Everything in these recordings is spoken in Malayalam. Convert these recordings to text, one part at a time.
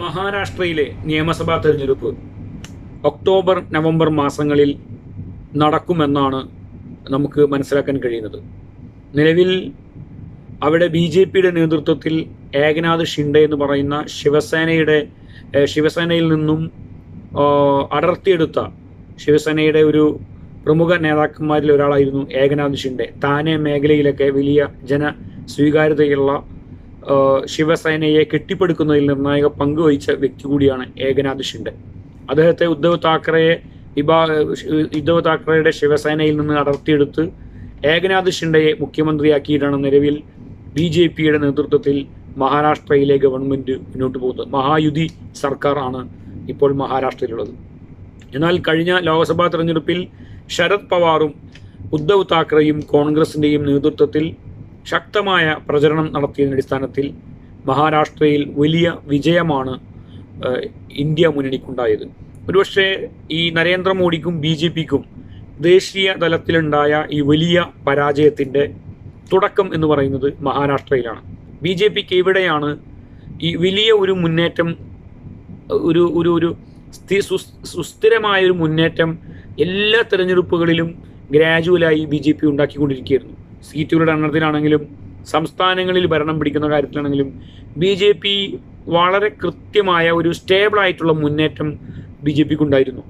മഹാരാഷ്ട്രയിലെ നിയമസഭാ തെരഞ്ഞെടുപ്പ് ഒക്ടോബർ നവംബർ മാസങ്ങളിൽ നടക്കുമെന്നാണ് നമുക്ക് മനസ്സിലാക്കാൻ കഴിയുന്നത്. നിലവിൽ അവിടെ ബി ജെ പിയുടെ നേതൃത്വത്തിൽ ഏകനാഥ് ഷിൻഡെ എന്ന് പറയുന്ന ശിവസേനയുടെ ശിവസേനയിൽ നിന്നും അടർത്തിയെടുത്ത ശിവസേനയുടെ ഒരു പ്രമുഖ നേതാക്കന്മാരിൽ ഒരാളായിരുന്നു ഏകനാഥ് ഷിൻഡെ. താനെ മേഖലയിലൊക്കെ വലിയ ജന സ്വീകാര്യതയുള്ള ശിവസേനയെ കെട്ടിപ്പടുക്കുന്നതിൽ നിർണായക പങ്ക് വഹിച്ച വ്യക്തി കൂടിയാണ് ഏകനാഥ് ഷിൻഡെ. അദ്ദേഹത്തെ ഉദ്ധവ് താക്കറയെ വിഭാ ഉദ്ധവ് താക്കറയുടെ ശിവസേനയിൽ നിന്ന് അടർത്തിയെടുത്ത് ഏകനാഥ് ഷിൻഡയെ മുഖ്യമന്ത്രിയാക്കിയിട്ടാണ് നിലവിൽ ബി ജെ പിയുടെ നേതൃത്വത്തിൽ മഹാരാഷ്ട്രയിലെ ഗവൺമെന്റ് മുന്നോട്ട് പോകുന്നത്. മഹായുതി സർക്കാർ ആണ് ഇപ്പോൾ മഹാരാഷ്ട്രയിലുള്ളത്. എന്നാൽ കഴിഞ്ഞ ലോക്സഭാ തെരഞ്ഞെടുപ്പിൽ ശരത് പവാറും ഉദ്ധവ് താക്കറെയും കോൺഗ്രസിന്റെയും നേതൃത്വത്തിൽ ശക്തമായ പ്രചരണം നടത്തിയതിന്റെ അടിസ്ഥാനത്തിൽ മഹാരാഷ്ട്രയിൽ വലിയ വിജയമാണ് ഇന്ത്യ മുന്നണിക്കുണ്ടായത്. ഒരുപക്ഷെ ഈ നരേന്ദ്രമോദിക്കും ബി ജെ പിക്കും ദേശീയ തലത്തിലുണ്ടായ ഈ വലിയ പരാജയത്തിന്റെ തുടക്കം എന്ന് പറയുന്നത് മഹാരാഷ്ട്രയിലാണ്. ബി ജെ പിക്ക് ഇവിടെയാണ് ഈ വലിയ ഒരു മുന്നേറ്റം ഒരു ഒരു ഒരു സ്ഥി- സുസ്- സുസ്ഥിരമായ ഒരു മുന്നേറ്റം എല്ലാ തെരഞ്ഞെടുപ്പുകളിലും ഗ്രാജുവലായി ബി ജെ പി ഉണ്ടാക്കിക്കൊണ്ടിരിക്കുകയായിരുന്നു. സീറ്റുകളുടെ എണ്ണത്തിലാണെങ്കിലും സംസ്ഥാനങ്ങളിൽ ഭരണം പിടിക്കുന്ന കാര്യത്തിലാണെങ്കിലും ബി ജെ പി വളരെ കൃത്യമായ ഒരു സ്റ്റേബിൾ ആയിട്ടുള്ള മുന്നേറ്റം ബി ജെ പിക്ക് ഉണ്ടായിരുന്നു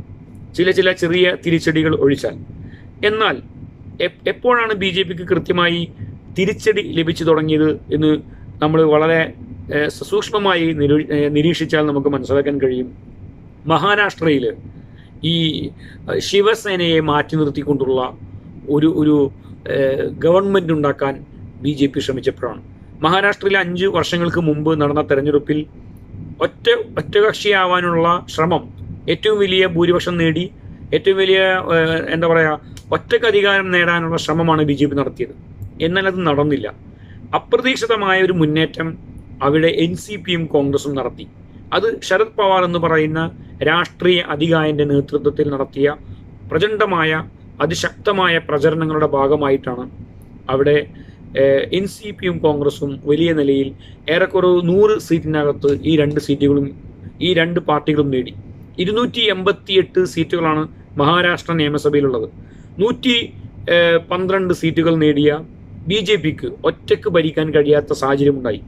ചില ചില ചെറിയ തിരിച്ചടികൾ ഒഴിച്ചാൽ. എന്നാൽ എപ്പോഴാണ് ബി ജെ പിക്ക് കൃത്യമായി തിരിച്ചടി ലഭിച്ചു തുടങ്ങിയത് എന്ന് നമ്മൾ വളരെ സസൂക്ഷ്മമായി നിരീക്ഷിച്ചാൽ നമുക്ക് മനസ്സിലാക്കാൻ കഴിയും. മഹാരാഷ്ട്രയിൽ ഈ ശിവസേനയെ മാറ്റി നിർത്തിക്കൊണ്ടുള്ള ഒരു ഒരു ഏഹ്, ഗവൺമെന്റ് ഉണ്ടാക്കാൻ ബി ജെ പി ശ്രമിച്ചപ്പോഴാണ്. മഹാരാഷ്ട്രയിലെ അഞ്ച് വർഷങ്ങൾക്ക് മുമ്പ് നടന്ന തെരഞ്ഞെടുപ്പിൽ ഒറ്റ ഒറ്റകക്ഷിയാവാനുള്ള ശ്രമം ഏറ്റവും വലിയ ഭൂരിപക്ഷം നേടി ഏറ്റവും വലിയ എന്താ പറയുക ഒറ്റയ്ക്ക് അധികാരം നേടാനുള്ള ശ്രമമാണ് ബി ജെ പി നടത്തിയത്. എന്നാൽ അത് നടന്നില്ല. അപ്രതീക്ഷിതമായ ഒരു മുന്നേറ്റം അവിടെ എൻ സി പിയും കോൺഗ്രസും നടത്തി. അത് ശരത് പവാർ എന്ന് പറയുന്ന രാഷ്ട്രീയ അധികായന്റെ നേതൃത്വത്തിൽ നടത്തിയ പ്രചണ്ഡമായ അതിശക്തമായ പ്രചരണങ്ങളുടെ ഭാഗമായിട്ടാണ് അവിടെ എൻ സി പിയും കോൺഗ്രസും വലിയ നിലയിൽ ഏറെക്കുറെ നൂറ് സീറ്റിനകത്ത് ഈ രണ്ട് സീറ്റുകളും ഈ രണ്ട് പാർട്ടികളും നേടി. ഇരുന്നൂറ്റി എൺപത്തി എട്ട് സീറ്റുകളാണ് മഹാരാഷ്ട്ര നിയമസഭയിലുള്ളത്. നൂറ്റി പന്ത്രണ്ട് സീറ്റുകൾ നേടിയ ബി ജെ പിക്ക് ഒറ്റയ്ക്ക് ഭരിക്കാൻ കഴിയാത്ത സാഹചര്യമുണ്ടായി.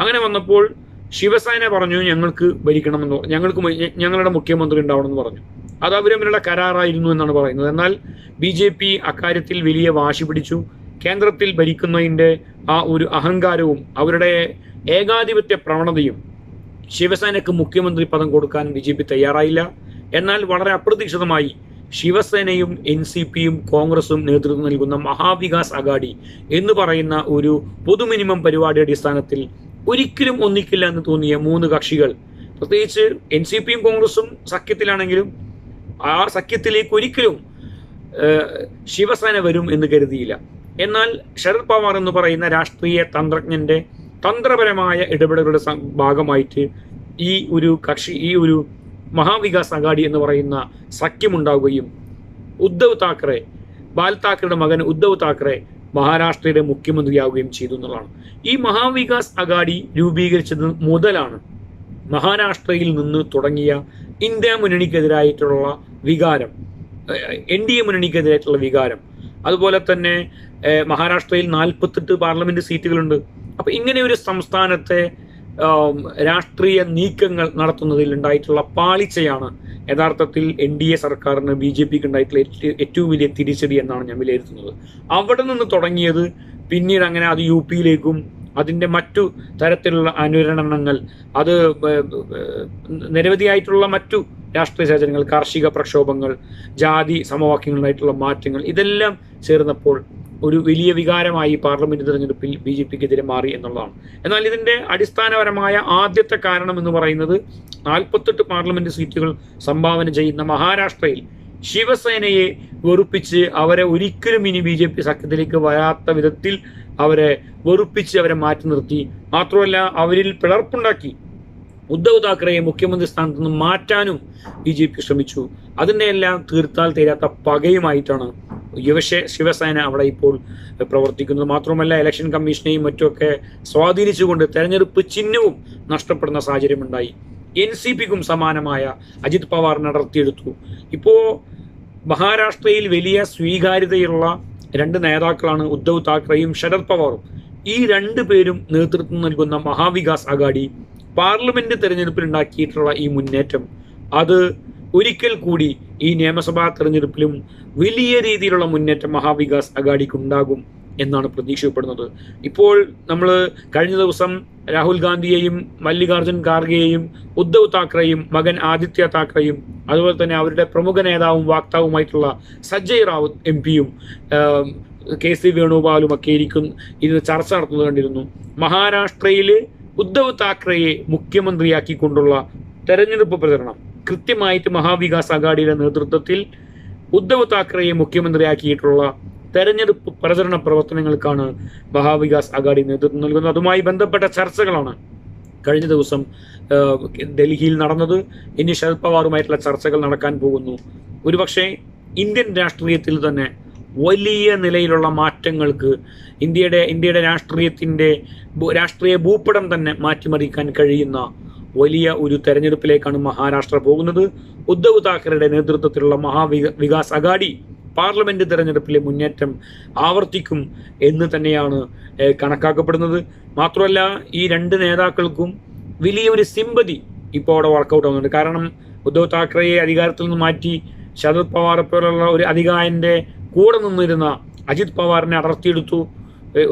അങ്ങനെ വന്നപ്പോൾ ശിവസേന പറഞ്ഞു ഞങ്ങൾക്ക് ഭരിക്കണമെന്ന് ഞങ്ങൾക്ക് ഞങ്ങളുടെ മുഖ്യമന്ത്രി ഉണ്ടാവണമെന്ന് പറഞ്ഞു. അത് അവർ തമ്മിലുള്ള കരാറായിരുന്നു എന്നാണ് പറയുന്നത്. എന്നാൽ ബി ജെ പി അക്കാര്യത്തിൽ വലിയ വാശി പിടിച്ചു. കേന്ദ്രത്തിൽ ഭരിക്കുന്നതിന്റെ ആ ഒരു അഹങ്കാരവും അവരുടെ ഏകാധിപത്യ പ്രവണതയും ശിവസേനയ്ക്ക് മുഖ്യമന്ത്രി പദം കൊടുക്കാൻ ബി ജെ പി തയ്യാറായില്ല. എന്നാൽ വളരെ അപ്രതീക്ഷിതമായി ശിവസേനയും എൻ സി പിയും കോൺഗ്രസും നേതൃത്വം നൽകുന്ന മഹാവികാസ് അഗാഡി എന്ന് പറയുന്ന ഒരു പൊതു മിനിമം പരിപാടി അടിസ്ഥാനത്തിൽ ഒരിക്കലും ഒന്നിക്കില്ല എന്ന് തോന്നിയ മൂന്ന് കക്ഷികൾ. പ്രത്യേകിച്ച് എൻ സി പിയും കോൺഗ്രസും സഖ്യത്തിലാണെങ്കിലും ആ സഖ്യത്തിലേക്ക് ഒരിക്കലും ശിവസേന വരും എന്ന് കരുതിയില്ല. എന്നാൽ ശരത് പവാർ എന്ന് പറയുന്ന രാഷ്ട്രീയ തന്ത്രജ്ഞന്റെ തന്ത്രപരമായ ഇടപെടലുകളുടെ ഭാഗമായിട്ട് ഈ ഒരു കക്ഷി ഈ ഒരു മഹാവികാസ് അഗാഡി എന്ന് പറയുന്ന സഖ്യമുണ്ടാവുകയും ഉദ്ധവ് താക്കറെ ബാൽ താക്കറയുടെ മകൻ ഉദ്ധവ് താക്കറെ മഹാരാഷ്ട്രയുടെ മുഖ്യമന്ത്രിയാവുകയും ചെയ്തു എന്നുള്ളതാണ്. ഈ മഹാവികാസ് അഗാഡി രൂപീകരിച്ചത് മുതലാണ് മഹാരാഷ്ട്രയിൽ നിന്ന് തുടങ്ങിയ ഇന്ത്യ മുന്നണിക്കെതിരായിട്ടുള്ള വികാരം എൻ ഡി എ മുന്നണിക്കെതിരായിട്ടുള്ള വികാരം. അതുപോലെ തന്നെ മഹാരാഷ്ട്രയിൽ നാൽപ്പത്തെട്ട് പാർലമെന്റ് സീറ്റുകളുണ്ട്. അപ്പൊ ഇങ്ങനെ ഒരു സംസ്ഥാനത്തെ രാഷ്ട്രീയ നീക്കങ്ങൾ നടത്തുന്നതിൽ ഉണ്ടായിട്ടുള്ള പാളിച്ചയാണ് യഥാർത്ഥത്തിൽ എൻ ഡി എ സർക്കാരിന് ബി ജെ പിക്ക് ഉണ്ടായിട്ടുള്ള ഏറ്റവും വലിയ തിരിച്ചടി എന്നാണ് ഞാൻ വിലയിരുത്തുന്നത്. അവിടെ നിന്ന് തുടങ്ങിയത് പിന്നീട് അങ്ങനെ അത് യു പിയിലേക്കും അതിന്റെ മറ്റു തരത്തിലുള്ള അനുരണനങ്ങൾ അത് നിരവധിയായിട്ടുള്ള മറ്റു രാഷ്ട്രീയ സാഹചര്യങ്ങൾ കാർഷിക പ്രക്ഷോഭങ്ങൾ ജാതി സമവാക്യങ്ങളായിട്ടുള്ള മാറ്റങ്ങൾ ഇതെല്ലാം ചേർന്നപ്പോൾ ഒരു വലിയ വികാരമായി പാർലമെന്റ് തെരഞ്ഞെടുപ്പിൽ ബി ജെ പിക്കെതിരെ മാറി എന്നുള്ളതാണ്. എന്നാൽ ഇതിന്റെ അടിസ്ഥാനപരമായ ആദ്യത്തെ കാരണം എന്ന് പറയുന്നത് നാൽപ്പത്തെട്ട് പാർലമെന്റ് സീറ്റുകൾ സംഭാവന ചെയ്യുന്ന മഹാരാഷ്ട്രയിൽ ശിവസേനയെ വെറുപ്പിച്ച് അവരെ ഒരിക്കലും ഇനി ബി ജെ പി സഖ്യത്തിലേക്ക് വരാത്ത വിധത്തിൽ അവരെ വെറുപ്പിച്ച് അവരെ മാറ്റി നിർത്തി. മാത്രമല്ല അവരിൽ പിളർപ്പുണ്ടാക്കി. ഉദ്ധവ് താക്കറെയെ മുഖ്യമന്ത്രി സ്ഥാനത്ത് നിന്ന് മാറ്റാനും ബി ജെ പി ശ്രമിച്ചു. അതിനെയെല്ലാം തീർത്താൽ തീരാത്ത പകയുമായിട്ടാണ് യുവശ ശിവസേന അവിടെ ഇപ്പോൾ പ്രവർത്തിക്കുന്നത്. മാത്രമല്ല ഇലക്ഷൻ കമ്മീഷനെയും മറ്റുമൊക്കെ സ്വാധീനിച്ചുകൊണ്ട് തെരഞ്ഞെടുപ്പ് ചിഹ്നവും നഷ്ടപ്പെടുന്ന സാഹചര്യമുണ്ടായി. എൻ സി പിക്കും സമാനമായ അജിത് പവാർ നടത്തിയെടുത്തു ഇപ്പോൾ മഹാരാഷ്ട്രയിൽ വലിയ സ്വീകാര്യതയുള്ള രണ്ട് നേതാക്കളാണ് ഉദ്ധവ് താക്കറെയും ശരത് പവാറും. ഈ രണ്ടു പേരും നേതൃത്വം നൽകുന്ന മഹാവികാസ് അഗാഡി പാർലമെന്റ് തെരഞ്ഞെടുപ്പിൽ ഉണ്ടാക്കിയിട്ടുള്ള ഈ മുന്നേറ്റം. അത് ഒരിക്കൽ കൂടി ഈ നിയമസഭാ തെരഞ്ഞെടുപ്പിലും വലിയ രീതിയിലുള്ള മുന്നേറ്റം മഹാവികാസ് അഗാഡിക്ക് ഉണ്ടാകും എന്നാണ് പ്രതീക്ഷിക്കപ്പെടുന്നത് ഇപ്പോൾ നമ്മൾ കഴിഞ്ഞ ദിവസം രാഹുൽ ഗാന്ധിയെയും മല്ലികാർജുൻ ഖാർഗെയെയും ഉദ്ധവ് താക്കറെയും മകൻ ആദിത്യ താക്കറെയും അതുപോലെ തന്നെ അവരുടെ പ്രമുഖ നേതാവും വാക്താവുമായിട്ടുള്ള സജ്ജയ് റാവത്ത് എം പിയും കെ സി വേണുഗോപാലും ഒക്കെ ഇരിക്കും ഇരുന്ന് ചർച്ച നടത്തുന്നത് കണ്ടിരുന്നു. മഹാരാഷ്ട്രയിൽ ഉദ്ധവ് താക്കറെയെ മുഖ്യമന്ത്രിയാക്കിക്കൊണ്ടുള്ള തെരഞ്ഞെടുപ്പ് പ്രചരണം. കൃത്യമായിട്ട് മഹാവികാസ് അഗാഡിയുടെ നേതൃത്വത്തിൽ ഉദ്ധവ് താക്കറെയെ മുഖ്യമന്ത്രിയാക്കിയിട്ടുള്ള തെരഞ്ഞെടുപ്പ് പ്രചരണ പ്രവർത്തനങ്ങൾക്കാണ് മഹാവികാസ് അഗാഡി നേതൃത്വം നൽകുന്നത്. അതുമായി ബന്ധപ്പെട്ട ചർച്ചകളാണ് കഴിഞ്ഞ ദിവസം ഡൽഹിയിൽ നടന്നത്. ഇനി ശരത് പവാറുമായിട്ടുള്ള ചർച്ചകൾ നടക്കാൻ പോകുന്നു. ഒരുപക്ഷെ ഇന്ത്യൻ രാഷ്ട്രീയത്തിൽ തന്നെ വലിയ നിലയിലുള്ള മാറ്റങ്ങൾക്ക് ഇന്ത്യയുടെ ഇന്ത്യയുടെ രാഷ്ട്രീയത്തിന്റെ രാഷ്ട്രീയ ഭൂപടം തന്നെ മാറ്റിമറിക്കാൻ കഴിയുന്ന വലിയ ഒരു തെരഞ്ഞെടുപ്പിലേക്കാണ് മഹാരാഷ്ട്ര പോകുന്നത്. ഉദ്ധവ് താക്കറെയുടെ നേതൃത്വത്തിലുള്ള മഹാവിക വികാസ് അഗാഡി പാർലമെന്റ് തെരഞ്ഞെടുപ്പിലെ മുന്നേറ്റം ആവർത്തിക്കും എന്ന് തന്നെയാണ് കണക്കാക്കപ്പെടുന്നത്. മാത്രമല്ല ഈ രണ്ട് നേതാക്കൾക്കും വലിയൊരു സിമ്പതി ഇപ്പോൾ അവിടെ വർക്കൗട്ട് ആവുന്നുണ്ട്. കാരണം ഉദ്ധവ് താക്കറെയെ അധികാരത്തിൽ നിന്ന് മാറ്റി ശരത് പവാറെ പോലുള്ള ഒരു അധികാരന്റെ കൂടെ നിന്നിരുന്ന അജിത് പവാറിനെ അടർത്തിയെടുത്തു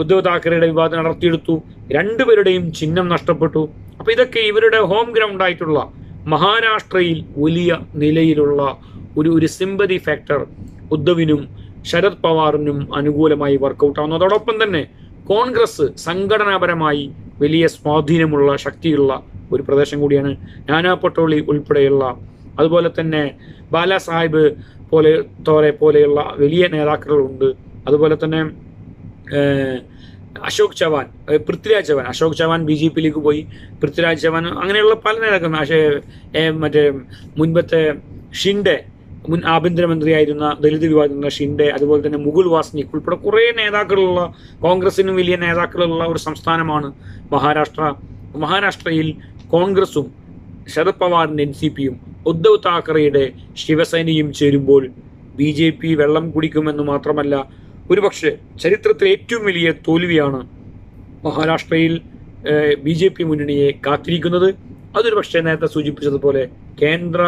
ഉദ്ധവ് താക്കറെയുടെ വിവാദം അടർത്തിയെടുത്തു രണ്ടുപേരുടെയും ചിഹ്നം നഷ്ടപ്പെട്ടു. അപ്പൊ ഇതൊക്കെ ഇവരുടെ ഹോം ഗ്രൗണ്ട് ആയിട്ടുള്ള മഹാരാഷ്ട്രയിൽ വലിയ നിലയിലുള്ള ഒരു ഒരു സിമ്പതി ഫാക്ടർ ഉദ്ധവിനും ശരത് പവാറിനും അനുകൂലമായി വർക്കൗട്ട് ആവുന്നു അതോടൊപ്പം തന്നെ കോൺഗ്രസ് സംഘടനാപരമായി വലിയ സ്വാധീനമുള്ള ശക്തിയുള്ള ഒരു പ്രദേശം കൂടിയാണ് നാനാ പട്ടോളി ഉൾപ്പെടെയുള്ള അതുപോലെ തന്നെ ബാലാസാഹിബ് പോലെ തോരെ പോലെയുള്ള വലിയ നേതാക്കളുണ്ട്. അതുപോലെ തന്നെ അശോക് ചവാൻ പൃഥ്വിരാജ് ചവാൻ. അശോക് ചവാൻ ബി ജെ പിയിലേക്ക് പോയി. പൃഥ്വിരാജ് ചവാൻ അങ്ങനെയുള്ള പല നേതാക്കളും. മറ്റേ മുൻപത്തെ ഷിൻഡെ മുൻ ആഭ്യന്തരമന്ത്രിയായിരുന്ന ദളിത് വിഭാഗത്തിലുള്ള ഷിൻഡെ അതുപോലെ തന്നെ മുകുൾ വാസ്നിക് ഉൾപ്പെടെ കുറേ നേതാക്കളുള്ള കോൺഗ്രസിനും വലിയ നേതാക്കളുള്ള ഒരു സംസ്ഥാനമാണ് മഹാരാഷ്ട്ര. മഹാരാഷ്ട്രയിൽ കോൺഗ്രസും ശരത് പവാറിന്റെ എൻ സി പിയും ഉദ്ധവ് താക്കറെയുടെ ശിവസേനയും ചേരുമ്പോൾ ബി ജെ പി വെള്ളം കുടിക്കുമെന്ന് മാത്രമല്ല ഒരുപക്ഷെ ചരിത്രത്തിലെ ഏറ്റവും വലിയ തോൽവിയാണ് മഹാരാഷ്ട്രയിൽ ബി ജെ പി മുന്നണിയെ കാത്തിരിക്കുന്നത്. അതൊരു പക്ഷേ നേരത്തെ സൂചിപ്പിച്ചതുപോലെ കേന്ദ്ര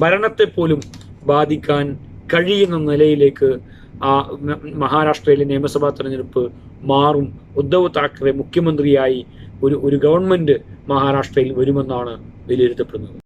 ഭരണത്തെ പോലും ബാധിക്കാൻ കഴിയുന്ന നിലയിലേക്ക് ആ മഹാരാഷ്ട്രയിലെ നിയമസഭാ തെരഞ്ഞെടുപ്പ് മാറും. ഉദ്ധവ് താക്കറെ മുഖ്യമന്ത്രിയായി ഒരു ഒരു ഗവൺമെന്റ് മഹാരാഷ്ട്രയിൽ വരുമെന്നാണ് വിലയിരുത്തപ്പെടുന്നത്.